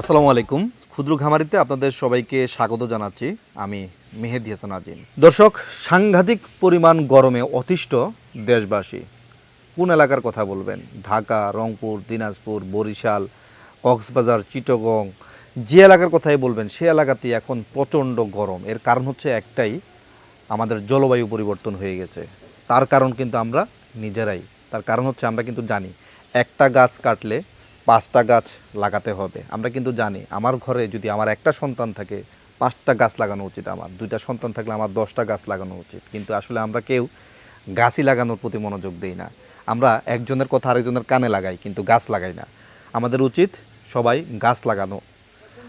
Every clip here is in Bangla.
আসসালামু আলাইকুম। ক্ষুদ্র খামারিতে আপনাদের সবাইকে স্বাগত জানাচ্ছি। আমি মেহেদি হাসান আজিম। দর্শক, সাংঘাতিক পরিমাণ গরমে অতিষ্ঠ দেশবাসী। কোন এলাকার কথা বলবেন? ঢাকা, রংপুর, দিনাজপুর, বরিশাল, কক্সবাজার, চিটগং, যে এলাকার কথাই বলবেন, সে এলাকাতেই এখন প্রচণ্ড গরম। এর কারণ হচ্ছে একটাই, আমাদের জলবায়ু পরিবর্তন হয়ে গেছে। তার কারণ কিন্তু আমরা নিজেরাই। তার কারণ হচ্ছে আমরা কিন্তু জানি, একটা গাছ কাটলে পাঁচটা গাছ লাগাতে হবে। আমরা কিন্তু জানি, আমার ঘরে যদি আমার একটা সন্তান থাকে, পাঁচটা গাছ লাগানো উচিত আমার। দুইটা সন্তান থাকলে আমার দশটা গাছ লাগানো উচিত। কিন্তু আসলে আমরা কেউ গাছই লাগানোর প্রতি মনোযোগ দিই না। আমরা একজনের কথা আরেকজনের কানে লাগাই, কিন্তু গাছ লাগাই না। আমাদের উচিত সবাই গাছ লাগানো।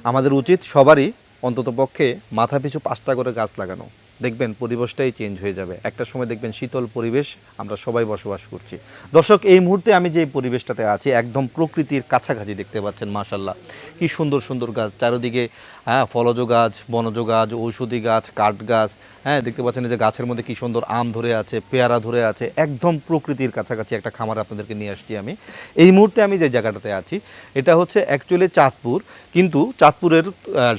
আমাদের উচিত সবারই অন্তত পক্ষে মাথা পিছু পাঁচটা করে গাছ লাগানো। দেখবেন পরিবেশটাই চেঞ্জ হয়ে যাবে। একটা সময় দেখবেন শীতল পরিবেশ, আমরা সবাই বসবাস করছি। দর্শক, এই মুহূর্তে আমি যে পরিবেশটাতে আছি, একদম প্রকৃতির কাছাকাছি দেখতে পাচ্ছেন মাশাল্লাহ কি সুন্দর সুন্দর গাছ। চারিদিকে হ্যাঁ ফলজ গাছ, বনজ গাছ, ঔষধি গাছ, কাঠ গাছ হ্যাঁ দেখতে পাচ্ছেন যে গাছের মধ্যে কি সুন্দর আম ধরে আছে, পেয়ারা ধরে আছে, একদম প্রকৃতির কাছাকাছি একটা খামার আপনাদেরকে নিয়ে আসছি আমি। এই মুহূর্তে আমি যে জায়গাটাতে আছি, এটা হচ্ছে অ্যাকচুয়ালি চাঁদপুর। কিন্তু চাঁদপুরের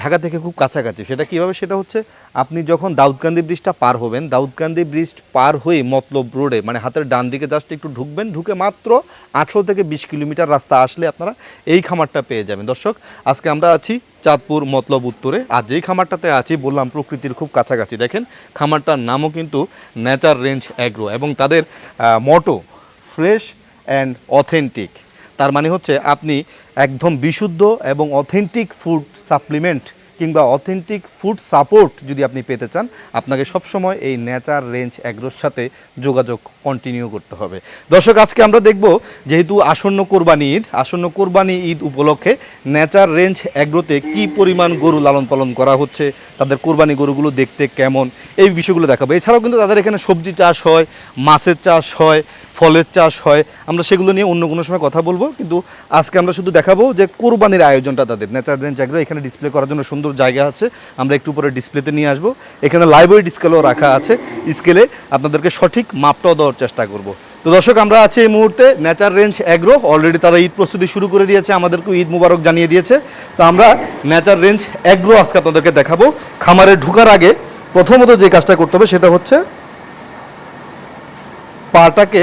ঢাকা থেকে খুব কাছাকাছি। সেটা কীভাবে? সেটা হচ্ছে আপনি যখন দাউদকান্দি ব্রিজটা পার হবেন। দাউদকান্দি ব্রিজ পার হয়ে মতলব রোডে মানে হাতের ডান দিকে জাস্ট একটু ঢুকবেন, ঢুকে মাত্র আঠেরো থেকে বিশ কিলোমিটার রাস্তা আসলে আপনারা এই খামারটা পেয়ে যাবেন। দর্শক, আজকে আমরা আছি চাঁদপুর মতলব উত্তরে। আর যেই খামারটাতে আছি, বললাম প্রকৃতির খুব কাছাকাছি। দেখেন, খামারটার নামও কিন্তু ন্যাচার রেঞ্জ অ্যাগ্রো এবং তাদের মটো ফ্রেশ অ্যান্ড অথেন্টিক তার মানে হচ্ছে আপনি একদম বিশুদ্ধ এবং অথেন্টিক ফুড সাপ্লিমেন্ট কিংবা অথেন্টিক ফুড সাপোর্ট যদি আপনি পেতে চান, আপনাকে সবসময় এই নেচার রেঞ্জ অ্যাগ্রোর সাথে যোগাযোগ কন্টিনিউ করতে হবে। দর্শক, আজকে আমরা দেখব যেহেতু আসন্ন কোরবানি ঈদ, আসন্ন কোরবানি ঈদ উপলক্ষে নেচার রেঞ্জ অ্যাগ্রোতে কি পরিমাণ গরু লালন পালন করা হচ্ছে, তাদের কোরবানি গরুগুলো দেখতে কেমন, এই বিষয়গুলো দেখাবো। এছাড়াও কিন্তু তাদের এখানে সবজি চাষ হয়, মাছের চাষ হয় ফলের চাষ হয়, আমরা সেগুলো নিয়ে অন্য কোনো সময় কথা বলব, কিন্তু আজকে আমরা শুধু দেখাবো যে কোরবানির আয়োজনটা তাদের নেচার রেঞ্জ জায়গা এখানে ডিসপ্লে করার জন্য সুন্দর জায়গা আছে, আমরা একটু পরে ডিসপ্লেতে নিয়ে আসব। এখানে লাইব্রেরি স্কেলও রাখা আছে স্কেলে আপনাদেরকে সঠিক মাপটাও দেওয়ার চেষ্টা করব। তো দর্শক, আমরা আছি এই মুহূর্তে নেচার রেঞ্জ অ্যাগ্রো অলরেডি তারা ঈদ প্রস্তুতি শুরু করে দিয়েছে আমাদেরকে ঈদ মুবারক জানিয়ে দিয়েছে। তো আমরা নেচার রেঞ্জ অ্যাগ্রো আজকে আপনাদেরকে দেখাবো। খামারে ঢুকার আগে প্রথমত যে কাজটা করতে হবে সেটা হচ্ছে পাটাকে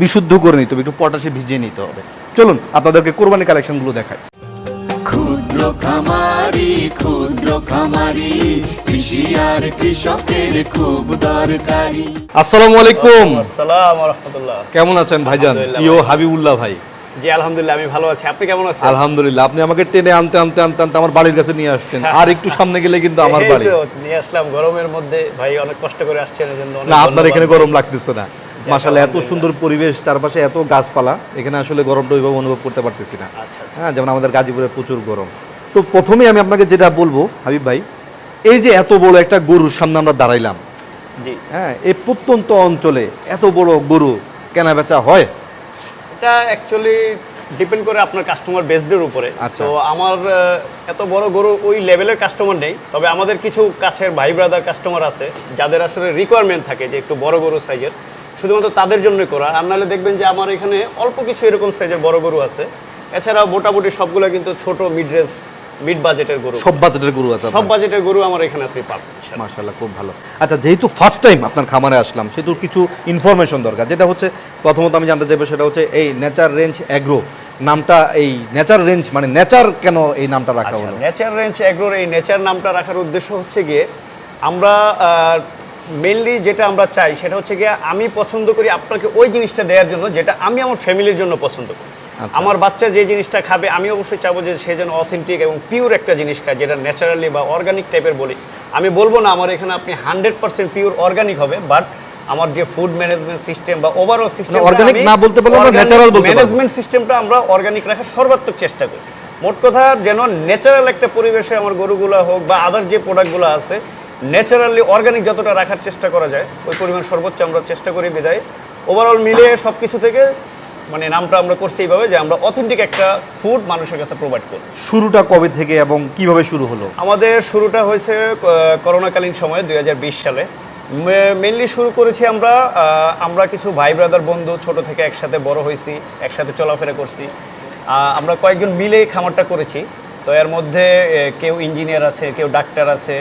বিশুদ্ধ করে নিতে হবে একটু পটাশে ভিজিয়ে নিতে হবে। চলুন আপনাদেরকে কোরবানি কালেকশনগুলো দেখাই। ক্ষুদ্র খামারি ক্ষুদ্র খামারি কৃষি আর কৃষকের খুব দরকারি। আসসালামু আলাইকুম। আসসালাম রহমতুল্লাহ কেমন আছেন ভাইজান? হাবিবুল্লাহ ভাই। জি আলহামদুলিল্লাহ আমি ভালো আছি। আপনি কেমন আছেন? আলহামদুলিল্লাহ আপনি আমাকে টেনে আনতে আনতে আনতে আনতে আমার বাড়ির কাছে নিয়ে আসছেন। আর একটু সামনে গেলে কিন্তু আমার বাড়ি। নিয়ে আসলাম। গরমের মধ্যে ভাই অনেক কষ্ট করে আসছেন এই জন্য অনেক না আপনার এখানে গরম লাগতেছে না। মাশাআল্লাহ এত সুন্দর পরিবেশ চারপাশে এত গাছপালা এখানে আসলে গরমটা ওইভাবে অনুভব করতে পারতেছি না। আচ্ছা আচ্ছা। হ্যাঁ যেমন আমাদের গাজীপুরে প্রচুর গরম। তো প্রথমেই আমি আপনাকে যেটা বলব হাবিব ভাই এই যে এত বড় একটা গরুর সামনে আমরা দাঁড়াইলাম হ্যাঁ এই প্রত্যন্ত অঞ্চলে এত বড় গরু কেনা বেচা হয়? এটা অ্যাকচুয়ালি ডিপেন্ড করে আপনার কাস্টমার বেসডের উপরে। আচ্ছা। তো আমার এত বড় গরু ওই লেভেলের কাস্টমার নেই তবে আমাদের কিছু কাছের ভাই ব্রাদার কাস্টমার আছে যাদের আসলে রিকোয়ারমেন্ট থাকে যে একটু বড় গরু সাইজের শুধুমাত্র তাদের জন্যই করা। আর নাহলে দেখবেন যে আমার এখানে অল্প কিছু এরকম সাইজের বড় গরু আছে। এছাড়াও মোটামুটি সবগুলো কিন্তু ছোট মিড রেঞ্জ মিড বাজেটের গরু। সব বাজেটের গরু আছে সব বাজেটের গরু আমার এখানে আপনি পাবেন ইনশাআল্লাহ। খুব ভালো। আচ্ছা যেহেতু ফার্স্ট টাইম আপনার খামারে আসলাম সেহেতু কিছু ইনফরমেশন দরকার যেটা হচ্ছে প্রথমত আমি জানতে চাইব সেটা হচ্ছে এই নেচার রেঞ্জ অ্যাগ্রো নামটা এই নেচার রেঞ্জ মানে নেচার কেন এই নামটা রাখা আচ্ছা হলো? নেচার রেঞ্জ এগ্রোর এই নেচার নামটা রাখার উদ্দেশ্য হচ্ছে গিয়ে আমরা মেনলি যেটা আমরা চাই সেটা হচ্ছে গিয়ে আমি পছন্দ করি আপনাকে ওই জিনিসটা দেওয়ার জন্য যেটা আমি আমার ফ্যামিলির জন্য পছন্দ করি। আচ্ছা। আমার বাচ্চা যে জিনিসটা খাবে আমি অবশ্যই চাবো যে সে যেন অথেন্টিক এবং পিওর একটা জিনিস খায় যেটা ন্যাচারালি বা অর্গানিক টাইপের বলি। আমি বলব না আমার এখানে আপনি হান্ড্রেড পার্সেন্ট পিওর অর্গানিক হবে বাট আমার যে ফুড ম্যানেজমেন্ট সিস্টেম বা ওভারঅল সিস্টেম organic না বলতে পারলে আমরা natural বলতে ম্যানেজমেন্ট সিস্টেমটা আমরা অর্গানিক রাখার সর্বাত্মক চেষ্টা করি। মোট কথা যেন ন্যাচারাল একটা পরিবেশে আমার গরুগুলো হোক বা আদার যে প্রোডাক্টগুলো আছে ন্যাচারালি অর্গানিক যতটা রাখার চেষ্টা করা যায় ওই পরিমাণ সর্বোচ্চ আমরা চেষ্টা করি বিদায়। ওভারঅল মিলে সব কিছু থেকে মানে নামটা আমরা করছি এইভাবে যে আমরা অথেন্টিক একটা ফুড মানুষের কাছে প্রোভাইড করি। শুরুটা কবে থেকে এবং কীভাবে শুরু হলো? আমাদের শুরুটা হয়েছে করোনাকালীন সময়ে দু হাজার বিশ সালে। মেনলি শুরু করেছি আমরা আমরা কিছু ভাই ব্রাদার বন্ধু ছোট থেকে একসাথে বড় হয়েছি একসাথে চলাফেরা করছি। আমরা কয়েকজন মিলে খামারটা করেছি। তো এর মধ্যে কেউ ইঞ্জিনিয়ার আছে কেউ ডাক্তার আছে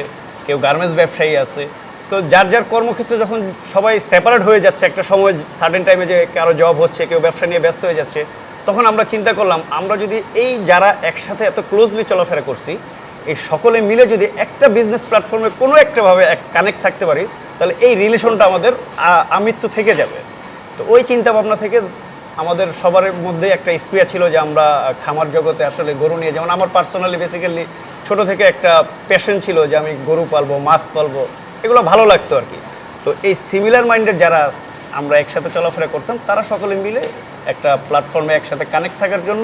কেউ গার্মেন্টস ব্যবসায়ী আছে। তো যার যার কর্মক্ষেত্রে যখন সবাই সেপারেট হয়ে যাচ্ছে, একটা সময় সার্টেন টাইমে যে কারও জব হচ্ছে, কেউ ব্যবসা নিয়ে ব্যস্ত হয়ে যাচ্ছে, তখন আমরা চিন্তা করলাম, আমরা যদি এই যারা একসাথে এত ক্লোজলি চলাফেরা করছি, এই সকলে মিলে যদি একটা বিজনেস প্ল্যাটফর্মে কোনো একটাভাবে এক কানেক্ট থাকতে পারি, তাহলে এই রিলেশনটা আমাদের আ- আমৃত্যু থেকে যাবে। তো ওই চিন্তা ভাবনা থেকে আমাদের সবার মধ্যে একটা স্পিয়া ছিল যে আমরা খামার জগতে আসলে গরু নিয়ে, যেমন আমার পার্সোনালি বেসিক্যালি ছোট থেকে একটা প্যাশন ছিল যে আমি গরু পালবো, মাছ পালবো, এগুলো ভালো লাগতো আর কি। তো এই সিমিলার মাইন্ডের যারা আমরা একসাথে চলাফেরা করতাম, তারা সকলে মিলে একটা প্ল্যাটফর্মে একসাথে কানেক্ট থাকার জন্য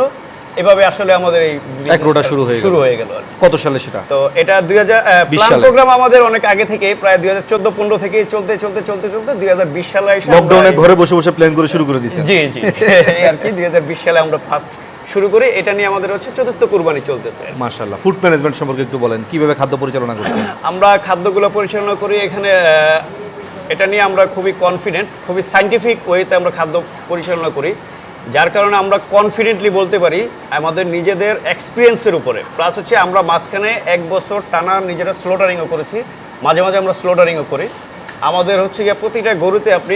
এভাবে আসলে আমাদের এই এক রোটা শুরু হয়ে শুরু হয়ে গেল কত সালে সেটা? তো এটা দুই হাজার প্রোগ্রাম আমাদের অনেক আগে থেকে প্রায় দুই হাজার চোদ্দ পনেরো থেকে চলতে চলতে চলতে চলতে দুই হাজার বিশ সালে এসে লকডাউনে ঘরে বসে বসে প্ল্যান করে শুরু করে দিয়েছেন। জি জি। এই আর কি দুই হাজার বিশ সালে আমরা ফার্স্ট শুরু করি। এটা নিয়ে আমাদের হচ্ছে চতুর্থ কুরবানি চলতেছে মাশাআল্লাহ। ফুড ম্যানেজমেন্ট সম্পর্কে একটু বলেন। কীভাবে খাদ্য পরিচালনা করছেন? আমরা খাদ্যগুলো পরিচালনা করি এখানে এটা নিয়ে আমরা খুবই কনফিডেন্ট খুবই সাইন্টিফিক ওয়েতে আমরা খাদ্য পরিচালনা করি। যার কারণে আমরা কনফিডেন্টলি বলতে পারি আমাদের নিজেদের এক্সপিরিয়েন্সের উপরে। প্লাস হচ্ছে আমরা মাঝখানে এক বছর টানা নিজেরা স্লোটারিংও করেছি মাঝে মাঝে আমরা স্লোটারিংও করি। আমাদের হচ্ছে গিয়ে প্রতিটা গরুতে আপনি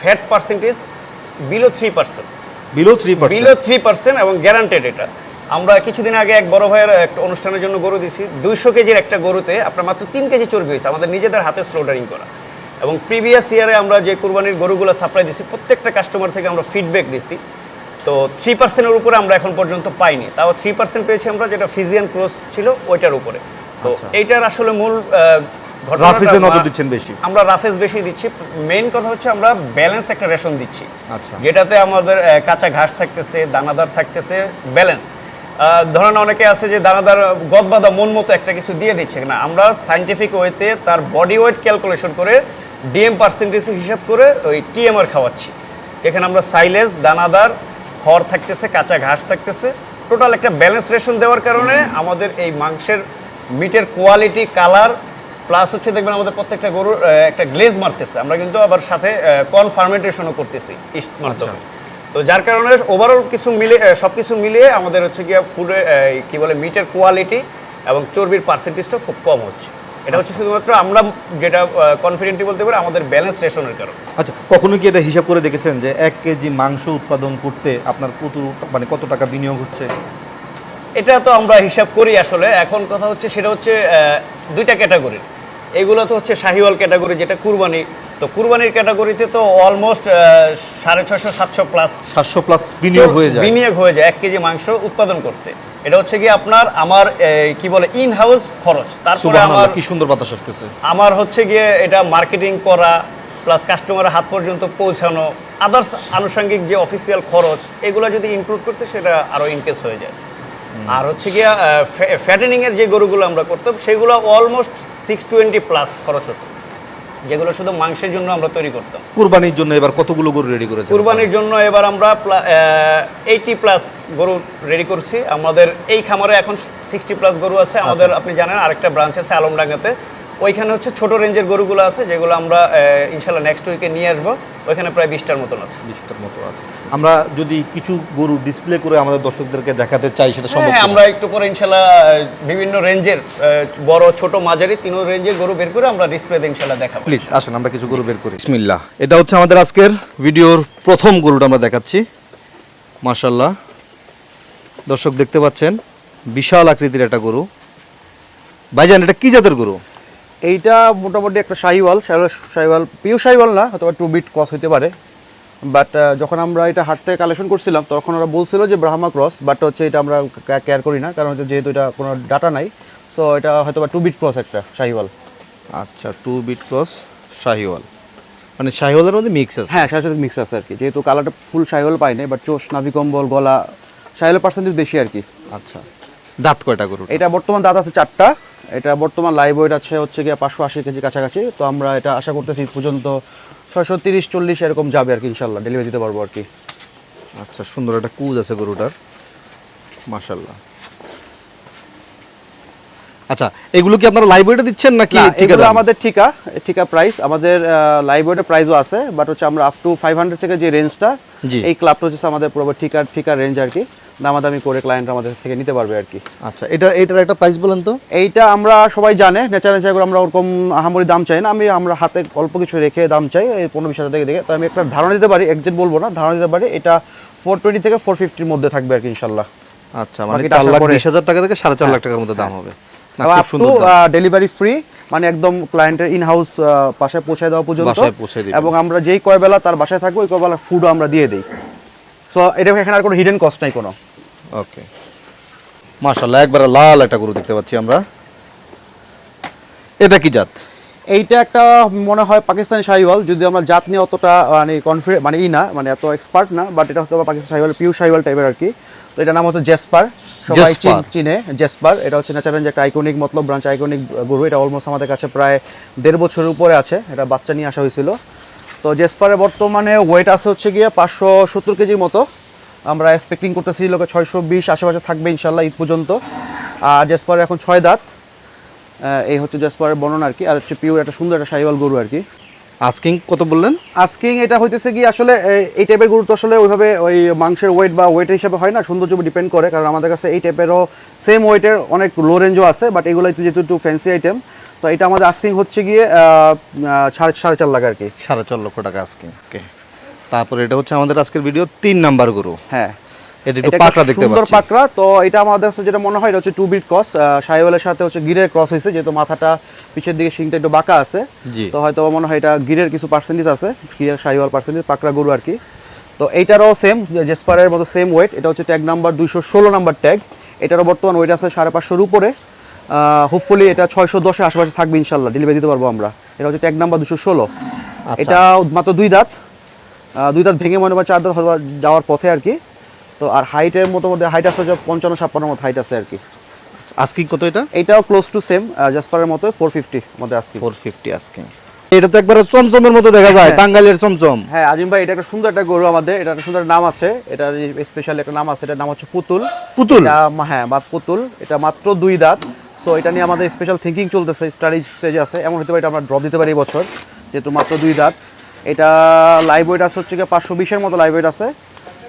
fat percentage below three percent below three below three percent এবং গ্যারান্টেড এটা। আমরা কিছুদিন আগে এক বড় ভাইয়ের একটা অনুষ্ঠানের জন্য গরু দিছি। দুইশো কেজির একটা গরুতে আপনার মাত্র তিন কেজি চর্বি হয়েছে আমাদের নিজেদের হাতে স্লোটারিং করা। এবং প্রিভিয়াস ইয়ারে আমরা যে কুরবানির গরুগুলো সাপ্লাই দিছি প্রত্যেকটা কাস্টমার থেকে আমরা ফিডব্যাক দিছি। তো থ্রি পার্সেন্টের উপরে আমরা এখন পর্যন্ত পাইনি। তাও থ্রি পার্সেন্ট পেয়েছি আমরা যেটা ফিজিয়ান ক্রস ছিল ওইটার উপরে। তো আচ্ছা। এইটার আসলে মূল আহ, নজর দিচ্ছেন বেশি। আমরা রাফেজ বেশি দিচ্ছি। মেইন কথা হচ্ছে আমরা ব্যালেন্স একটা রেশন দিচ্ছি। আচ্ছা। যেটাতে আমাদের কাঁচা ঘাস থাকতেছে দানাদার থাকতেছে ব্যালেন্স ধরেন অনেকে আছে যে দানাদার গদ বাঁধা মন মতো একটা কিছু দিয়ে দিচ্ছে। না আমরা সাইন্টিফিক ওয়েতে তার বডি ওয়েট ক্যালকুলেশন করে ডিএম পার্সেন্টেজ হিসাব করে ওই টিএমআর খাওয়াচ্ছি। এখানে আমরা সাইলেজ দানাদার খড় থাকতেছে কাঁচা ঘাস থাকতেছে। টোটাল একটা ব্যালেন্স রেশন দেওয়ার কারণে আমাদের এই মাংসের মিটের কোয়ালিটি কালার প্লাস হচ্ছে দেখবেন আমাদের প্রত্যেকটা গরুর একটা গ্লেজ মারতেছে। আমরা কিন্তু আবার সাথে কর্ন ফার্মেন্টেশনও করতেছি ইস্ট মাধ্যমে। তো যার কারণে ওভারঅল কিছু মিলে সব কিছু মিলিয়ে আমাদের হচ্ছে গিয়ে ফুডে কি বলে মিটের কোয়ালিটি এবং চর্বির পার্সেন্টেজটা খুব কম হচ্ছে। এটা হচ্ছে শুধুমাত্র আমরা যেটা কনফিডেন্টলি বলতে পারি আমাদের ব্যালেন্স রেশনের কারণে। আচ্ছা কখনো কি এটা হিসাব করে দেখেছেন যে এক কেজি মাংস উৎপাদন করতে আপনার কত মানে কত টাকা বিনিয়োগ হচ্ছে? এটা তো আমরা হিসাব করি আসলে। এখন কথা হচ্ছে সেটা হচ্ছে আহ, দুইটা ক্যাটাগরির এগুলো তো হচ্ছে শাহিওয়াল ক্যাটাগরি যেটা কুরবানি। তো কুরবানির ক্যাটাগরিতে তো অলমোস্ট সাড়ে ছশো সাতশো প্লাস সাতশো প্লাস বিনিয়োগ হয়ে যায়। বিনিয়োগ হয়ে যায় এক কেজি মাংস উৎপাদন করতে। এটা হচ্ছে কি আপনার আমার কি বলে ইন হাউস খরচ। তারপরে আমার কি সুন্দর বাতাস আসতেছে। আমার হচ্ছে গিয়ে এটা মার্কেটিং করা প্লাস কাস্টমারের হাত পর্যন্ত পৌঁছানো আদার্স আনুষঙ্গিক যে অফিসিয়াল খরচ এগুলো যদি ইনক্লুড করতে সেটা আরও ইনকেস হয়ে যায়। আর হচ্ছে গিয়া ফ্যাটেনিং এর যে গরুগুলো আমরা করতাম সেগুলো অলমোস্ট সিক্স টোয়েন্টি প্লাস খরচ হতো যেগুলো শুধু মাংসের জন্য আমরা তৈরি করতাম। কুরবানির জন্য এবার কতগুলো গরু রেডি করেছি কুরবানির জন্য এবার আমরা এইটি প্লাস গরু রেডি করছি। আমাদের এই খামারে এখন সিক্সটি প্লাস গরু আছে। আমাদের আপনি জানেন আরেকটা ব্রাঞ্চ আছে আলমডাঙ্গাতে। ওইখানে হচ্ছে ছোট রেঞ্জের গরুগুলো আছে যেগুলো আমরা ইনশাল্লাহ নেক্সট উইকে নিয়ে আসব। ওইখানে প্রায় বিশটার মতন আছে। বিশটার মতো আছে। আমরা যদি কিছু গরু ডিসপ্লে করে আমাদের দর্শকদেরকে দেখাতে চাই সেটা সম্ভব হ্যাঁ আমরা একটু পরে ইনশাল্লাহ বিভিন্ন রেঞ্জের বড় ছোট মাঝারি তিনও রেঞ্জের গরু বের করে আমরা ডিসপ্লেতে ইনশাল্লাহ দেখাবো। প্লিজ আসেন আমরা কিছু গরু বের করি। বিসমিল্লাহ। এটা হচ্ছে আমাদের আজকের ভিডিওর প্রথম গরুটা আমরা দেখাচ্ছি। মাশাল্লাহ দর্শক দেখতে পাচ্ছেন বিশাল আকৃতির একটা গরু। ভাইজান এটা কি জাতের গরু? এইটা মোটামুটি একটা শাহিওয়াল শাহিওয়াল পিও শাহিওয়াল না অথবা টু বিট ক্রস হতে পারে। বাট যখন আমরা এটা হাট থেকে কালেকশন করছিলাম তখন ওরা বলছিল যে ব্রাহ্মা ক্রস বাট হচ্ছে এটা আমরা কেয়ার করি না কারণ হচ্ছে যেহেতু এটা কোনো ডাটা নাই সো এটা হয়তো বা টু বিট ক্রস একটা শাহিওয়াল। আচ্ছা টু বিট ক্রস শাহিওয়াল। মানে শাহিওয়ালের মধ্যে মিক্স আছে? হ্যাঁ শাহিওয়াল মিক্স আছে আর কি। যেহেতু কালারটা ফুল শাহিওয়াল পাই নাই বাট চোষ নাভি কম্বল গলা শাহিওয়াল পার্সেন্টেজ বেশি আর কি। আচ্ছা। দাঁত কয়টা গরু এটা বর্তমান দাঁত আছে চারটা। এটা বর্তমান লাইভ ওয়েট আছে হচ্ছে গিয়ে পাঁচশো আশি কেজি কাছাকাছি। তো আমরা এটা আশা করতেছি পর্যন্ত ছয়শো তিরিশ চল্লিশ এরকম যাবে আর কি ইনশাল্লাহ। ডেলিভারি দিতে পারব আর কি। আচ্ছা সুন্দর একটা কুজ আছে গরুটার। মাশাল্লাহ। আচ্ছা এগুলো কি আপনারা লাইভ ওয়েটে দিচ্ছেন নাকি এগুলো আমাদের ঠিকা ঠিকা প্রাইস আমাদের লাইভ ওয়েটের প্রাইসও আছে বাট হচ্ছে আমরা আপ টু ফাইভ হান্ড্রেড থেকে যে রেঞ্জটা। এই ক্লাবটা হচ্ছে আমাদের পুরো ঠিকার ঠিকার রেঞ্জ আর কি। দামাদামি করে ক্লায়েন্ট আমাদের থেকে নিতে পারবে আর কি আচ্ছা এটা এটার একটা প্রাইস বলেন তো? এইটা আমরা সবাই জানে নেচার নেচার করে আমরা ওরকম আহামরি দাম চাই না। আমি আমরা হাতে অল্প কিছু রেখে দাম চাই এই পনেরো বিশ হাজার থেকে দেখে। তো আমি একটা ধারণা দিতে পারি একজন বলব না ধারণা দিতে পারি এটা ফোর টোয়েন্টি থেকে ফোর ফিফটির মধ্যে থাকবে আর কি ইনশাল্লাহ আচ্ছা মানে চার লাখ বিশ হাজার টাকা থেকে সাড়ে চার লাখ টাকার মধ্যে দাম হবে। ডেলিভারি ফ্রি মানে একদম ক্লায়েন্টের ইন হাউস বাসায় পৌঁছায় দেওয়া পর্যন্ত। পৌঁছে। এবং আমরা যেই কয় বেলা তার বাসায় থাকব ওই কয় বেলা ফুডও আমরা দিয়ে দিই। সো এটা এখানে আর কোনো হিডেন কস্ট নাই কোনো। ওকে মাশাল্লাহ একবারে লাল একটা গরু দেখতে পাচ্ছি আমরা। এটা কি জাত? এইটা একটা মনে হয় পাকিস্তানি শাহিওয়াল যদি আমরা জাত নিয়ে অতটা মানে কনফিডেন্ট মানে ই না মানে এত এক্সপার্ট না বাট এটা হচ্ছে পাকিস্তানি শাহিওয়াল পিউ শাহিওয়াল টাইপের আর কি। তো এটার নাম হচ্ছে জেসপার সবাই চিন- জেসপার। এটা হচ্ছে ন্যাচারাল যে একটা আইকনিক মতলব ব্রাঞ্চ আইকনিক গরু। এটা অলমোস্ট আমাদের কাছে প্রায় দেড় বছরের উপরে আছে। এটা বাচ্চা নিয়ে আসা হয়েছিল। তো জেসপারে বর্তমানে ওয়েট আছে হচ্ছে গিয়ে পাঁচশো সত্তর কেজির মতো। আমরা এক্সপেক্টিং করতেছি লোকে ছয়শো বিশ আশেপাশে থাকবে ইনশাল্লাহ ঈদ পর্যন্ত। আর জেসপারে এখন ছয় দাঁত। এই হচ্ছে জেসপারের বর্ণনা আর কি। আর হচ্ছে পিওর একটা সুন্দর একটা শাহিওয়াল গরু আর কি। আস্কিং কত বললেন? আস্কিং এটা হইতেছে কি আসলে এই টাইপের গরু তো আসলে ওইভাবে ওই মাংসের ওয়েট বা ওয়েটের হিসাবে হয় না সৌন্দর্য ডিপেন্ড করে। কারণ আমাদের কাছে এই টাইপেরও সেম ওয়েটের অনেক লো রেঞ্জও আছে বাট এগুলো যেহেতু একটু ফ্যান্সি আইটেম তো এটা আমাদের আস্কিং হচ্ছে গিয়ে সাড়ে সাড়ে চার লাখ আর কি। সাড়ে চার লক্ষ টাকা আস্কিং ওকে তারপরে এটা হচ্ছে আমাদের আজকের ভিডিও তিন নাম্বার গরু। হ্যাঁ। এটা একটু পাকড়া দেখতে সুন্দর পাকড়া তো এটা আমাদের কাছে যেটা মনে হয় এটা হচ্ছে টু বিট ক্রস সাইওয়ালের সাথে হচ্ছে গিরের ক্রস হয়েছে যেহেতু মাথাটা পিছের দিকে শিংটা একটু বাঁকা আছে। তো হয়তো মনে হয় এটা গিরের কিছু পার্সেন্টেজ আছে গিরের পার্সেন্টেজ পাকড়া গরু আর কি। তো এইটারও সেম জেসপারের মতো সেম ওয়েট এটা হচ্ছে ট্যাগ নাম্বার দুইশো ষোলো নাম্বার ট্যাগ এটারও বর্তমান ওয়েট আছে সাড়ে পাঁচশোর উপরে। হোপফুলি এটা ছয়শো দশের আশেপাশে থাকবে ইনশাল্লাহ ডেলিভারি দিতে পারব আমরা। এটা হচ্ছে ট্যাগ নাম্বার দুশো ষোলো। আচ্ছা। এটা মাত্র দুই দাঁত দুই দাঁত ভেঙে মনে হয় চার দাঁত যাওয়ার পথে আর কি। তো আর হাইটের মতো মধ্যে হাইট আছে হচ্ছে পঞ্চান্ন ছাপ্পান্ন মতো হাইট আছে আর কি। আস্কিং কত এটা? এইটাও ক্লোজ টু সেম জাসপারের মতো ফোর ফিফটি মধ্যে আজকে ফোর ফিফটি আস্কিং এটা তো একবারে চমচমের মতো দেখা যায় হ্যাঁ। টাঙ্গাইলের চমচম। হ্যাঁ আজিম ভাই এটা একটা সুন্দর একটা গরু আমাদের এটা একটা সুন্দর নাম আছে এটা স্পেশাল একটা নাম আছে এটার নাম হচ্ছে পুতুল। পুতুল? হ্যাঁ মাত পুতুল এটা মাত্র দুই দাঁত। সো এটা নিয়ে আমাদের স্পেশাল থিঙ্কিং চলতেছে স্টাডি স্টেজে আছে। এমন হতে পারে এটা আমরা ড্রপ দিতে পারি এবছর বছর, যেহেতু মাত্র দুই দাঁত। এটা লাইভ ওয়েট আছে হচ্ছে পাঁচশো বিশের মতো লাইভ ওয়েট আছে।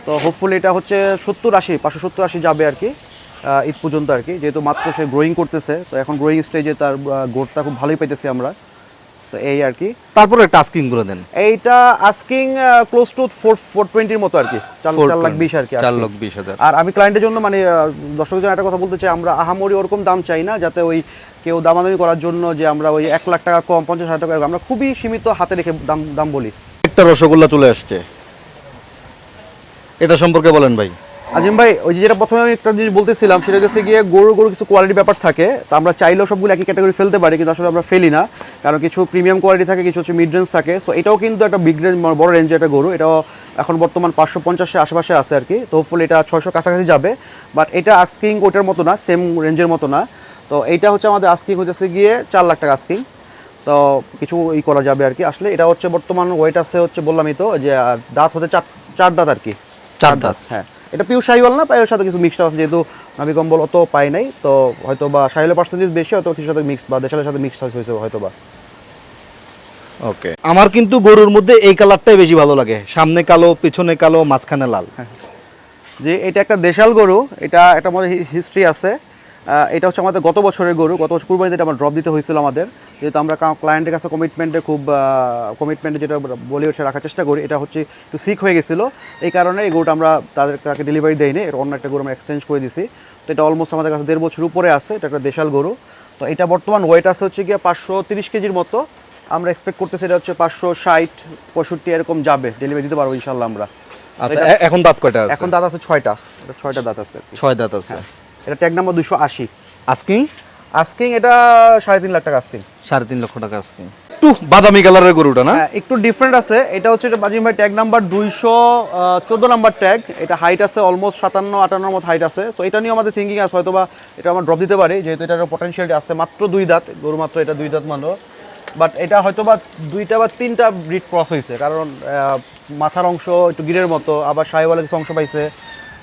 তো হোপফুলি এটা হচ্ছে সত্তর আশি, পাঁচশো সত্তর আশি যাবে আর কি ঈদ পর্যন্ত আর কি। যেহেতু মাত্র সে গ্রোয়িং করতেছে, তো এখন গ্রোয়িং স্টেজে তার গ্রোথটা খুব ভালোই পেতেছি আমরা। তো এই আর কি। তারপরে একটা আস্কিং করে দেন। এইটা asking close to four four টোয়েন্টির মতো আর কি। চার লাখ বিশ আর কি চার লাখ বিশ হাজার। আর আমি ক্লায়েন্টের জন্য মানে জন্য একটা কথা বলতে চাই আমরা আহামরি ওরকম দাম চাই না যাতে ওই কেউ দামাদামি করার জন্য যে আমরা ওই এক লাখ টাকা কম পঞ্চাশ হাজার টাকা আমরা খুবই সীমিত হাতে রেখে দাম দাম বলি। একটা রসগোল্লা চলে আসছে। এটা সম্পর্কে বলেন ভাই। আজিম ভাই ওই যে যেটা প্রথমে আমি একটা জিনিস বলতেছিলাম সেটা হচ্ছে গিয়ে গরু গরু কিছু কোয়ালিটি ব্যাপার থাকে। তো আমরা চাইলেও সবগুলো একই ক্যাটাগরি ফেলতে পারি কিন্তু আসলে আমরা ফেলি না। কারণ কিছু প্রিমিয়াম কোয়ালিটি থাকে কিছু হচ্ছে মিড রেঞ্জ থাকে। সো এটাও কিন্তু একটা বিগ রেঞ্জ বড় রেঞ্জের একটা গরু। এটাও এখন বর্তমান পাঁচশো পঞ্চাশের আশেপাশে আছে আর কি। তো হোপফুলি এটা ছয়শো কাছাকাছি যাবে। বাট এটা আস্কিং ওটার মতো না সেম রেঞ্জের মতো না। তো এইটা হচ্ছে আমাদের আস্কিং হচ্ছে গিয়ে চার লাখ টাকা আস্কিং তো কিছু ই করা যাবে আর কি। আসলে এটা হচ্ছে বর্তমান ওয়েট আছে হচ্ছে বললামই তো যে দাঁত হতে চার চার দাঁত আর কি। চার দাঁত? হ্যাঁ। এটা পিউ শাহিওয়াল না পায়ের সাথে কিছু মিক্সড আছে যেহেতু নাবি কম্বল অত পাই নাই তো হয়তো বা শাহিওয়ালের পার্সেন্টেজ বেশি হয়তো কিছু সাথে মিক্স বা দেশালের সাথে মিক্সড হয়েছে হয়তো বা ওকে আমার কিন্তু গরুর মধ্যে এই কালারটাই বেশি ভালো লাগে সামনে কালো পিছনে কালো মাঝখানে লাল। যে এটা একটা দেশাল গরু এটা একটা মধ্যে হিস্ট্রি আছে। এটা হচ্ছে আমাদের গত বছরের গরু গত বছর কুরবানিতে এটা আমরা ড্রপ দিতে হয়েছিল আমাদের। যেহেতু আমরা ক্লায়েন্টের কাছে কমিটমেন্টে খুব কমিটমেন্টে যেটা বলে উঠে রাখার চেষ্টা করি এটা হচ্ছে একটু সিক হয়ে গেছিল। এই কারণে এই গরুটা আমরা তাদের তাকে ডেলিভারি দেয়নি এটা অন্য একটা গরু আমরা এক্সচেঞ্জ করে দিছি। তো এটা অলমোস্ট আমাদের কাছে দেড় বছর উপরে আছে এটা একটা দেশাল গরু। তো এটা বর্তমান ওয়েট আছে হচ্ছে গিয়ে পাঁচশো তিরিশ কেজির মতো। আমরা এক্সপেক্ট করতেছি এটা হচ্ছে পাঁচশো ষাট পঁয়ষট্টি এরকম যাবে ডেলিভারি দিতে পারব ইনশাল্লাহ আমরা। আচ্ছা এখন দাঁত কয়টা এখন দাঁত আছে ছয়টা ছয়টা দাঁত আছে ছয় দাঁত আছে। এটা ট্যাগ নাম্বার দুশো আশি। আস্কিং আস্কিং এটা সাড়ে তিন লাখ টাকা আস্কিং সাড়ে তিন লক্ষ টাকা আস্কিং একটু বাদামি কালারের গরুটা না? হ্যাঁ একটু ডিফারেন্ট আছে। এটা হচ্ছে এটা বাজিম ভাই ট্যাগ নাম্বার দুইশো চোদ্দ নাম্বার ট্যাগ এটা হাইট আছে অলমোস্ট সাতান্ন আটান্ন মতো হাইট আছে। তো এটা নিয়ে আমাদের থিঙ্কিং আছে হয়তো বা এটা আমরা ড্রপ দিতে পারি যেহেতু এটার পটেনশিয়ালিটি আছে মাত্র দুই দাঁত গরু মাত্র এটা দুই দাঁত মানো বাট এটা হয়তো বা দুইটা বা তিনটা ব্রিড ক্রস হয়েছে কারণ মাথার অংশ একটু গিরের মতো আবার সাহেবালে কিছু অংশ পাইছে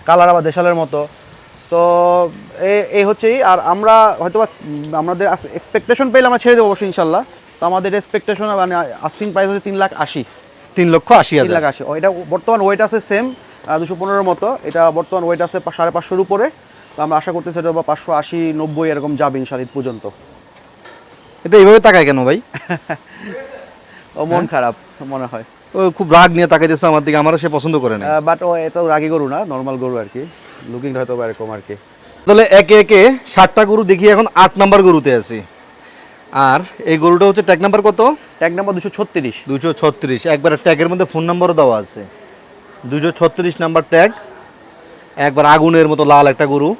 কালার আবার দেশালের মতো। তো এই হচ্ছেই আর আমরা হয়তোবা আমাদের এক্সপেকটেশন পেলে আমরা ছেড়ে দেবো অবশ্যই ইনশাল্লাহ। তো আমাদের এক্সপেকটেশন মানে আস্কিং প্রাইস হচ্ছে তিন লাখ আশি। তিন লক্ষ আশি তিন লাখ আশি। এটা বর্তমান ওয়েট আছে সেম দুশো পনেরোর মতো। এটা বর্তমান ওয়েট আছে সাড়ে পাঁচশোর উপরে। তো আমরা আশা করতেছি এটা বা পাঁচশো আশি নব্বই এরকম যাবে ইনশাল্লাহ ঈদ পর্যন্ত। এটা এইভাবে তাকায় কেন ভাই? ও মন খারাপ মনে হয়। ও খুব রাগ নিয়ে তাকাইতেছে আমার দিকে আমারও সে পছন্দ করে না বাট ও এটা রাগি গরু না নর্মাল গরু আর কি। লুকিং হয়তো বা এরকম আর কি। তাহলে একে একে ষাটটা গরু দেখি এখন আট নাম্বার গরুতে আছি। আর এই গরুটা হচ্ছে ট্যাগ নাম্বার কত? ট্যাগ নাম্বার দুশো ছত্রিশ। দুশো ছত্রিশ। একবার ট্যাগের মধ্যে ফোন নাম্বারও দেওয়া আছে। দুশো ছত্রিশ নাম্বার ট্যাগ একবার আগুনের মতো লাল একটা গরু।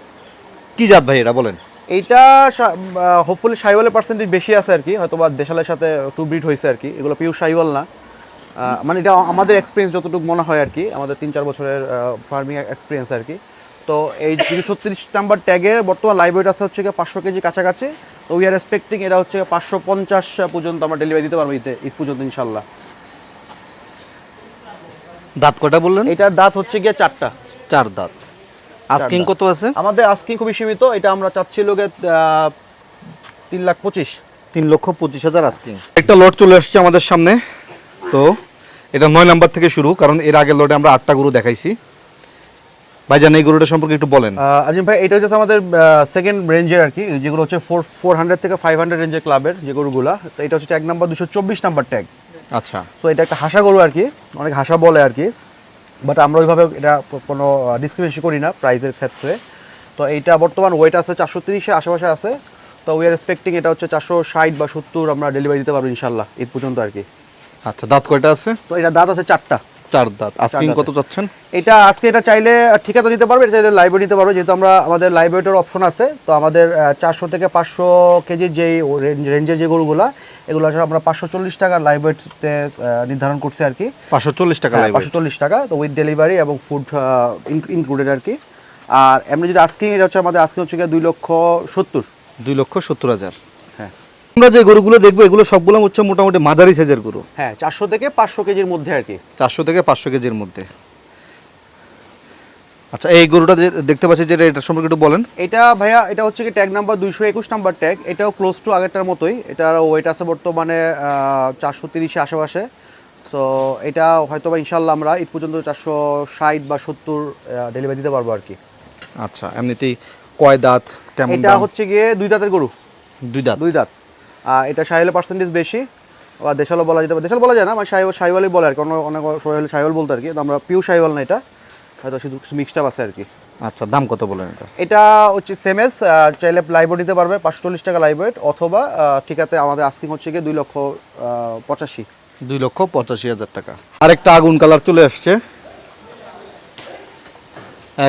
কি জাত ভাই এটা বলেন? এইটা হোপফুলি সাইওয়ালের পার্সেন্টেজ বেশি আছে আর কি হয়তো বা দেশালের সাথে টু ব্রিড হয়েছে আর কি। এগুলো পিউ সাইওয়াল না। মানে এটা আমাদের এক্সপিরিয়েন্স যতটুকু মনে হয় আর কি আমাদের তিন চার বছরের ফার্মিং এক্সপিরিয়েন্স আর কি। তো এই দুশো ছত্রিশ নাম্বার ট্যাগের বর্তমান লাইভ ওয়েট আছে হচ্ছে গিয়ে পাঁচশো কেজি কাছাকাছি। তো উই আর এক্সপেক্টিং এটা হচ্ছে পাঁচশো পঞ্চাশ পর্যন্ত আমরা ডেলিভারি দিতে পারব ঈদে ঈদ পর্যন্ত ইনশাল্লাহ। দাঁত কটা বললেন? এটার দাঁত হচ্ছে গিয়ে চারটা। চার দাঁত। আস্কিং কত আছে? আমাদের আজকে খুবই সীমিত এটা আমরা চাচ্ছি লোকে তিন লাখ পঁচিশ। তিন লক্ষ পঁচিশ হাজার আস্কিং। একটা লট চলে আসছে আমাদের সামনে। তো এটা নয় নাম্বার থেকে শুরু কারণ এর আগের লটে আমরা আটটা গরু দেখাইছি। ভাইজান এই গরুটা সম্পর্কে একটু বলেন। আজিম ভাই এটা হচ্ছে আমাদের সেকেন্ড রেঞ্জের আর কি। যেগুলো হচ্ছে ফোর ফোর হান্ড্রেড থেকে ফাইভ হান্ড্রেড রেঞ্জের ক্লাবের যে গরুগুলা। তো এটা হচ্ছে ট্যাগ নাম্বার দুশো চব্বিশ নাম্বার ট্যাগ আচ্ছা। সো এটা একটা হাসা গরু আর কি। অনেক হাসা বলে আর কি। বাট আমরা ওইভাবে এটা কোনো ডিসক্রিমিনেশন করি না প্রাইজের ক্ষেত্রে। তো এইটা বর্তমান ওয়েট আছে চারশো তিরিশের আশেপাশে আছে। তো উই আর এক্সপেক্টিং এটা হচ্ছে চারশো ষাট বা সত্তর আমরা ডেলিভারি দিতে পারব ইনশাল্লাহ ঈদ পর্যন্ত আর কি। আচ্ছা দাঁত কয়টা আছে? তো এটা দাঁত আছে চারটা। চার দাঁত। আস্কিং কত চাচ্ছেন? এটা আজকে এটা চাইলে ঠিকাতে দিতে পারবে এটা চাইলে লাইব্রেরি নিতে পারবে যেহেতু আমরা আমাদের লাইব্রেরিটার অপশন আছে তো আমাদের চারশো থেকে পাঁচশো কেজির যেই রেঞ্জের যে গরুগুলা এগুলো আসলে আমরা পাঁচশো চল্লিশ টাকার লাইব্রেরিতে নির্ধারণ করছি আর কি। পাঁচশো চল্লিশ টাকা লাগবে পাঁচশো চল্লিশ টাকা তো উইথ ডেলিভারি এবং ফুড ইনক্লুডেড আর কি। আর এমনি যদি আজকে এটা হচ্ছে আমাদের আজকে হচ্ছে গিয়ে দুই লক্ষ সত্তর। দুই লক্ষ সত্তর হাজার। হ্যাঁ আমরা যে গরুগুলো দেখব এগুলো সবগুলো হচ্ছে মোটামুটি মাঝারি সাইজের গরু। হ্যাঁ চারশো থেকে পাঁচশো কেজির মধ্যে আর কি। চারশো থেকে পাঁচশো কেজির মধ্যে। আচ্ছা এই গরুটা দেখতে পাচ্ছি যে এটা সম্পর্কে একটু বলেন। এটা ভাইয়া এটা হচ্ছে কি ট্যাগ নাম্বার দুইশো একুশ নাম্বার ট্যাগ এটাও ক্লোজ টু আগেরটার মতোই। এটার ওয়েট আছে বর্তমানে চারশো তিরিশে আশেপাশে। সো এটা হয়তো বা ইনশাল্লাহ আমরা ঈদ পর্যন্ত চারশো ষাট বা সত্তর ডেলিভারি দিতে পারব আর কি। আচ্ছা এমনিতেই কয় দাঁত কেমন এটা হচ্ছে গিয়ে দুই দাঁতের গরু। দুই দাঁত। দুই দাঁত। এটা সাইওয়ালের পার্সেন্টেজ বেশি বা দেশালও বলা যেতে পারে। দেশাল বলা যায় না মানে সাইওয়াল সাইওয়ালই বলে আর কি অন্য অনেক সবাই হলে সাইওয়াল বলতে আর কি তো আমরা পিউ সাইওয়াল না এটা। হয়তো শুধু মিক্সড আপ আছে আর কি। আচ্ছা দাম কত বলেন এটা? এটা হচ্ছে সেমএস চাইলে লাইভ নিতে পারবে পাঁচশো চল্লিশ টাকা লাইভ অথবা ঠিকাতে আমাদের আস্কিং হচ্ছে গিয়ে দুই লক্ষ পঁচাশি। দুই লক্ষ পঁচাশি হাজার টাকা। আরেকটা আগুন কালার চলে আসছে।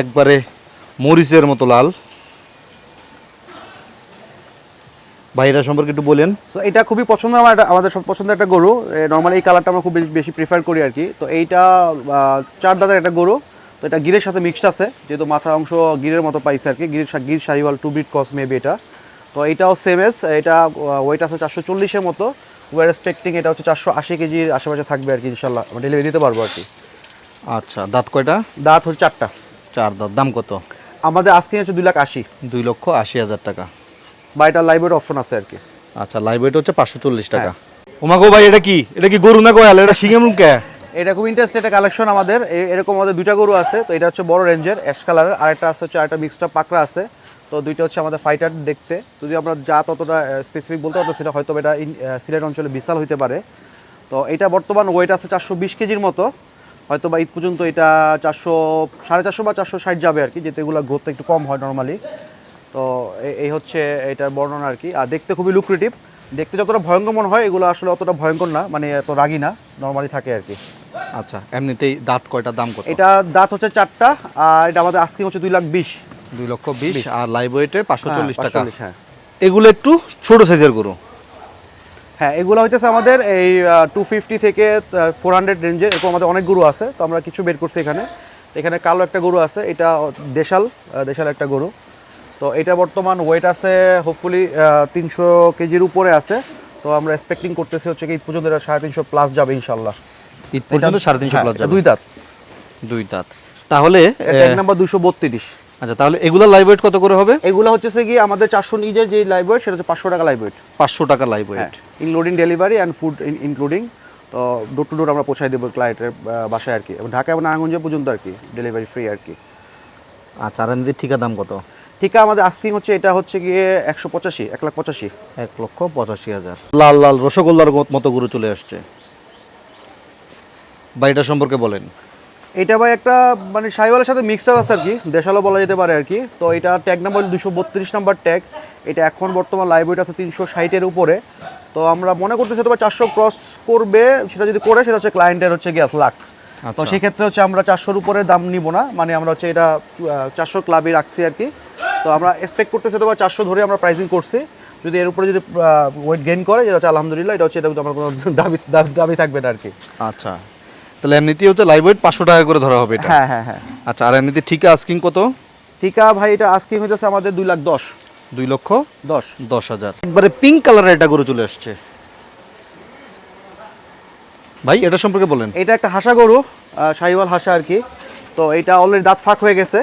একবারে মরিচের মতো লাল। ভাইরা সম্পর্কে একটু বলেন। সো এটা খুবই পছন্দ আমার আমাদের সব পছন্দের একটা গরু। নর্মালি এই কালারটা আমরা খুব বেশি- প্রিফার করি আর কি। তো এইটা চার দাঁতের একটা গরু। তো এটা গিরের সাথে মিক্সড আছে। যেহেতু মাথার অংশ গিরের মতো পাইছে আর কি। গির গির সারিওয়াল টু বিট কস মেবি এটা। তো এইটাও সেম এস এটা ওয়েট আছে চারশো চল্লিশের মতো। ওয়ার এক্সপেক্টিং এটা হচ্ছে চারশো আশি কেজির আশেপাশে থাকবে আর কি ইনশাল্লাহ। আমরা ডেলিভারি দিতে পারব আর কি। আচ্ছা দাঁত কয়টা? দাঁত হচ্ছে চারটা। চার দাঁত। দাম কত? আমাদের আজকে হচ্ছে দুই লাখ আশি। দুই লক্ষ আশি হাজার টাকা। বা এটা লাইব্রেরি অপশন আছে আর কি আচ্ছা লাইভ ওয়েট হচ্ছে পাঁচশো চল্লিশ টাকা। ওমাগো ভাই এটা কি? এটা কি গরু না গোয়াল? এটা শিঙে মুখে এটা খুব ইন্টারেস্ট একটা কালেকশন আমাদের। এরকম আমাদের দুইটা গরু আছে তো এটা হচ্ছে বড় রেঞ্জের অ্যাশ কালারের আর একটা আছে হচ্ছে আরেকটা মিক্সড পাকড়া আছে তো দুইটা হচ্ছে আমাদের ফাইটার দেখতে। যদি আমরা যা ততটা স্পেসিফিক বলতে পারতো সেটা হয়তো এটা সিলেট অঞ্চলে বিশাল হইতে পারে। তো এটা বর্তমান ওয়েট আছে চারশো বিশ কেজির মতো। হয়তো বা ঈদ পর্যন্ত এটা চারশো সাড়ে চারশো বা চারশো ষাট যাবে আর কি যেহেতু এগুলো গ্রোথ একটু কম হয় নর্মালি তো এই হচ্ছে এটার বর্ণনা আর কি। আর দেখতে খুবই লুক্রেটিভ দেখতে যতটা ভয়ঙ্কর মনে হয় এগুলো আসলে অতটা ভয়ঙ্কর না মানে এত রাগি না নর্মালি থাকে আর কি। আচ্ছা এমনিতেই দাঁত কয়টা দাম কত? এটা দাঁত হচ্ছে চারটা আর এটা আমাদের আজকে হচ্ছে দুই লাখ বিশ। দুই লক্ষ বিশ আর লাইভ ওয়েটে পাঁচশো চল্লিশ হ্যাঁ, টাকা হ্যাঁ। এগুলো একটু ছোট সাইজের গরু। হ্যাঁ এগুলো হইতেছে আমাদের এই টু ফিফটি থেকে ফোর হান্ড্রেড রেঞ্জের এরকম আমাদের অনেক গরু আছে তো আমরা কিছু বের করছি এখানে। এখানে কালো একটা গরু আছে এটা দেশাল দেশাল একটা গরু। তো এটা বর্তমান ওয়েট আছে হোপফুলি তিনশো কেজির উপরে আছে। তো আমরা এক্সপেক্টিং করতেছি হচ্ছে কি ঈদ পর্যন্ত এটা সাড়ে তিনশো প্লাস যাবে ইনশাল্লাহ। ঈদ পর্যন্ত সাড়ে তিনশো হ্যাঁ, প্লাস যাবে। দুই দাঁত। দুই দাঁত। তাহলে এক নাম্বার দুশো বত্রিশ। আচ্ছা তাহলে এগুলো লাইভ ওয়েট কত করে হবে? এগুলো হচ্ছে কি আমাদের চারশো নিজের যে লাইভ ওয়েট সেটা হচ্ছে পাঁচশো টাকা লাইভ ওয়েট পাঁচশো টাকা লাইভ হ্যাঁ weight including delivery and food including তো ডোর টু ডোর আমরা পৌঁছাই দেবো ক্লায়েন্টের বাসায় আর কি। এবং ঢাকা এবং নারায়ণগঞ্জ পর্যন্ত আর কি ডেলিভারি ফ্রি আর কি। আচ্ছা আর এমনিতে ঠিকা দাম কত? ঠিক আমাদের আস্কিং হচ্ছে এটা হচ্ছে গিয়ে একশো পঁচাশি এক লাখ পঁচাশি। এক লক্ষ পঁচাশি হাজার। লাল লাল রসগোল্লার মতো গরু চলে আসছে। বাড়িটা সম্পর্কে বলেন। এটা ভাই একটা মানে সাইওয়ালের সাথে মিক্সার আছে আর কি দেশালো বলা যেতে পারে আর কি। তো এটা ট্যাগ নাম্বার দুশো বত্রিশ নাম্বার ট্যাগ এটা এখন বর্তমান ওয়েট আছে তিনশো ষাটের উপরে। তো আমরা মনে করতেছি তোমার চারশো ক্রস করবে সেটা যদি করে সেটা হচ্ছে ক্লায়েন্টের হচ্ছে গিয়ে লাখ। তো আচ্ছা। সেই ক্ষেত্রে হচ্ছে আমরা চারশোর উপরে দাম নিব না। মানে আমরা হচ্ছে এটা চারশো ক্লাবে রাখছি আর কি। তো আমরা এক্সপেক্ট করতেছি তোমার চারশো ধরে আমরা প্রাইসিং করছি। যদি এর উপরে যদি ওয়েট গেইন করে এটা হচ্ছে আলহামদুলিল্লাহ এটা হচ্ছে এটা আমার কোনো দাবি দাবি- থাকবে না আর কি আচ্ছা। তাহলে এমনিতেই হচ্ছে লাইভ ওয়েট পাঁচশো টাকা করে ধরা হবে হ্যাঁ হ্যাঁ হ্যাঁ। আচ্ছা আর এমনিতে ঠিকা আস্কিং কত? টিকা ভাই এটা আজকে হইতেছে আমাদের দুই লাখ দশ। দুই লক্ষ? দশ। দশ হাজার। একবারে পিঙ্ক কালারের এটা গরু চলে আসছে। ভাই এটা সম্পর্কে বলেন। এটা একটা হাসা গরু শাহিওয়াল হাসা আর কি তো এটা অলরেডি দাঁত ফাঁক হয়ে গেছে।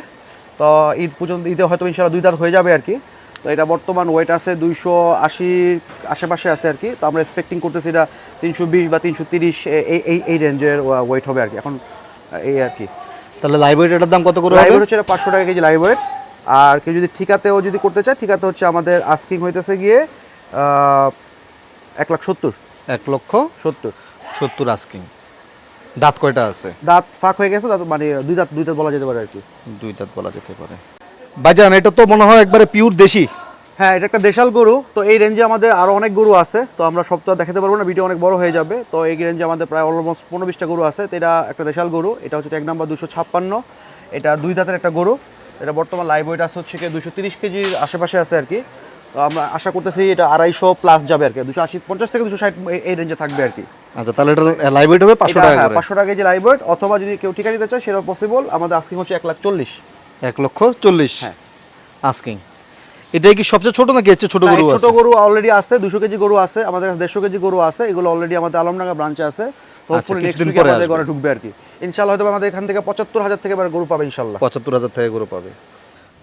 তো ঈদ পর্যন্ত ঈদে হয়তো ইনশাল্লাহ দুই দাঁত হয়ে যাবে আর কি। তো এটা বর্তমান ওয়েট আছে দুইশো আশির আশেপাশে আছে আর কি। তো আমরা এক্সপেক্টিং করতেছি এটা তিনশো বিশ বা তিনশো তিরিশ এই এই এই রেঞ্জের ওয়েট হবে আর কি। এখন এই আর কি। তাহলে ওয়েট এটার দাম কত করে লাইব্রেরি হচ্ছে এটা পাঁচশো টাকা কেজি ওয়েট আর কেউ যদি ঠিকাতেও যদি করতে চায় ঠিকাতে হচ্ছে আমাদের আস্কিং হইতেছে গিয়ে এক লাখ সত্তর। এক লক্ষ সত্তর। সত্তর আস্কিং দাঁত কয়টা আছে? দাঁত ফাঁক হয়ে গেছে দাঁত মানে দুই দাঁত দুই দাঁত বলা যেতে পারে আর কি। দুই দাঁত বলা যেতে পারে। ভাইজান এটা তো মনে হয় একবারে পিওর দেশি। হ্যাঁ এটা একটা দেশাল গরু তো এই রেঞ্জে আমাদের আরও অনেক গরু আছে তো আমরা সব তো দেখাতে পারব না ভিডিও অনেক বড় হয়ে যাবে তো এই রেঞ্জে আমাদের প্রায় অলমোস্ট পনেরো বিশটা গরু আছে তো এটা একটা দেশাল গরু এটা হচ্ছে এক নাম্বার দুশো ছাপ্পান্ন এটা দুই দাঁতের একটা গরু এটা বর্তমান লাইভ ওয়েট আছে হচ্ছে কি দুশো তিরিশ কেজির আশেপাশে আছে আর কি আমরা আশা করতেছি এটা আড়াইশো প্লাস যাবে আর কি। দুশো আশি পঞ্চাশ থেকে দুশো ষাট এই রেঞ্জে থাকবে আর কি। আচ্ছা তাহলে এটা লাইভ হবে পাঁচশো টাকা হ্যাঁ পাঁচশো টাকা লাইভ অথবা যদি কেউ ঠিকা দিতে চায় সেটা পসিবল আমাদের আজকে হচ্ছে এক লাখ চল্লিশ। এক লক্ষ চল্লিশ? হ্যাঁ। আস্কিং এটাই কি সবচেয়ে ছোট নাকি চেয়ে ছোট গরু ছোট গরু অলরেডি আছে দুশো কেজি গরু আছে আমাদের কাছে দেড়শো কেজি গরু আছে এগুলো অলরেডি আমাদের আলমডাঙ্গা ব্রাঞ্চে আছে। হোপফুলি নেক্সট উইকে আমাদের ঘরে ঢুকবে আর কি। ইনশাল্লাহ হয়তো আমাদের এখান থেকে পঁচাত্তর হাজার থেকে এবার গরু পাবে পঁচাত্তর হাজার থেকে গরু পাবে।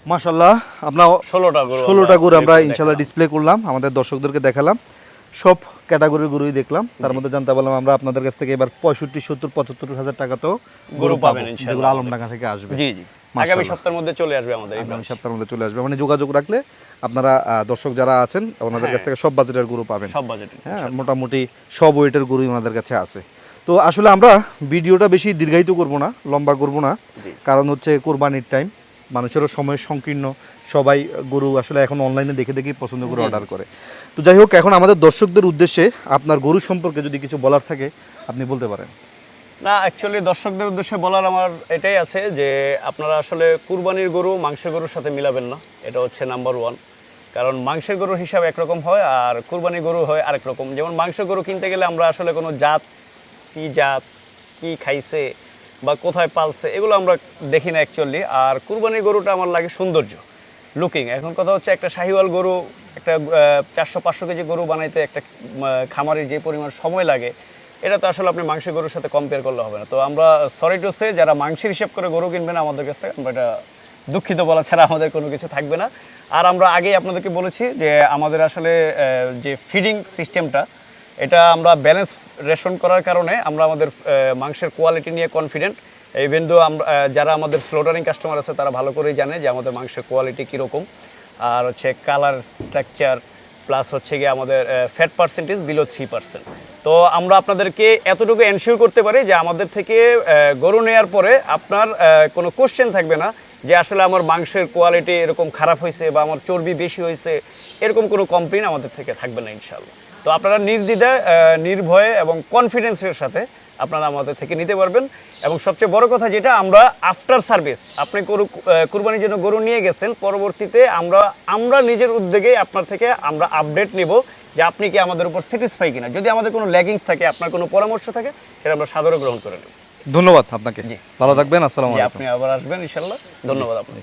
মাশাল্লাহ আপনার ষোলোটা গরু ষোলোটা গরু আমরা ইনশাল্লাহ ডিসপ্লে করলাম আমাদের দর্শকদেরকে দেখালাম সব ক্যাটাগরির গরুই দেখলাম তার মধ্যে জানতে পারলাম আমরা আপনাদের কাছ থেকে এবার পঁয়ষট্টি সত্তর পঁচাত্তর হাজার টাকা তো গরু পাবেন ইনশাল্লাহ যেগুলো আলমডাঙ্গা থেকে আসবে। জি জি। আগামী সপ্তাহের মধ্যে চলে আসবে আমাদের আগামী সপ্তাহের মধ্যে চলে আসবে। মানে যোগাযোগ রাখলে আপনারা দর্শক যারা আছেন ওনাদের কাছ থেকে সব বাজেটের গরু পাবেন। সব বাজেটে হ্যাঁ মোটামুটি সব ওয়েটের গরুই ওনাদের কাছে আছে। তো আসলে আমরা ভিডিওটা বেশি দীর্ঘায়িত করব না লম্বা করব না কারণ হচ্ছে কোরবানির টাইম মানুষেরও সময় সংকীর্ণ। সবাই গরু আসলে এখন অনলাইনে দেখে দেখে পছন্দ করে অর্ডার করে। তো যাই হোক এখন আমাদের দর্শকদের উদ্দেশ্যে আপনার গরু সম্পর্কে যদি কিছু বলার থাকে আপনি বলতে পারেন। না অ্যাকচুয়ালি দর্শকদের উদ্দেশ্যে বলার আমার এটাই আছে যে আপনারা আসলে কুরবানির গরু মাংসের গরুর সাথে মিলাবেন না। এটা হচ্ছে নাম্বার ওয়ান কারণ মাংসের গরুর হিসাব একরকম হয় আর কুরবানি গরু হয় আরেক রকম। যেমন মাংস গরু কিনতে গেলে আমরা আসলে কোনো জাত কি জাত কি খাইছে বা কোথায় পালছে, এগুলো আমরা দেখি না অ্যাকচুয়ালি আর কুরবানির গরুটা আমার লাগে সৌন্দর্য লুকিং এখন কথা হচ্ছে একটা শাহিওয়াল গরু, একটা চারশো, পাঁচশো কেজি গরু বানাইতে একটা খামারের যে পরিমাণ সময় লাগে, এটা তো আসলে আপনি মাংসের গরুর সাথে কম্পেয়ার করলে হবে না। তো আমরা সরি টু সে যারা মাংসের হিসাব করে গরু কিনবেন আমাদের কাছ থেকে, আমরা এটা দুঃখিত বলা ছাড়া আমাদের কোনো কিছু থাকবে না। আর আমরা আগেই আপনাদেরকে বলেছি যে আমাদের আসলে যে ফিডিং সিস্টেমটা এটা আমরা ব্যালেন্স রেশন করার কারণে আমরা আমাদের মাংসের কোয়ালিটি নিয়ে কনফিডেন্ট ইভেন দো আমরা যারা আমাদের স্লোটারিং কাস্টমার আছে, তারা ভালো করেই জানে যে আমাদের মাংসের কোয়ালিটি কীরকম। আর হচ্ছে কালার স্ট্রাকচার প্লাস হচ্ছে গিয়ে আমাদের fat percentage below three percent তো আমরা আপনাদেরকে এতটুকু এনশিওর করতে পারি যে আমাদের থেকে গরু নেওয়ার পরে আপনার কোনো কোশ্চেন থাকবে না যে আসলে আমার মাংসের কোয়ালিটি এরকম খারাপ হয়েছে বা আমার চর্বি বেশি হয়েছে, এরকম কোনো কমপ্লেন আমাদের থেকে থাকবে না ইনশাল্লাহ তো আপনারা নির্দ্বিধায় নির্ভয়ে এবং কনফিডেন্সের সাথে আপনারা আমাদের থেকে নিতে পারবেন। এবং সবচেয়ে বড় কথা যেটা আমরা আফটার সার্ভিস আপনি গরু কুরবানির জন্য গরু নিয়ে গেছেন পরবর্তীতে আমরা আমরা নিজের উদ্যোগে আপনার থেকে আমরা আপডেট নেব যে আপনি কি আমাদের উপর স্যাটিসফাই কিনা। যদি আমাদের কোনো ল্যাগিংস থাকে আপনার কোনো পরামর্শ থাকে সেটা আমরা সাদরে গ্রহণ করে নেব। ধন্যবাদ আপনাকে। জি। ভালো থাকবেন আসসালাম আপনি আবার আসবেন ইনশাল্লাহ ধন্যবাদ আপনাকে।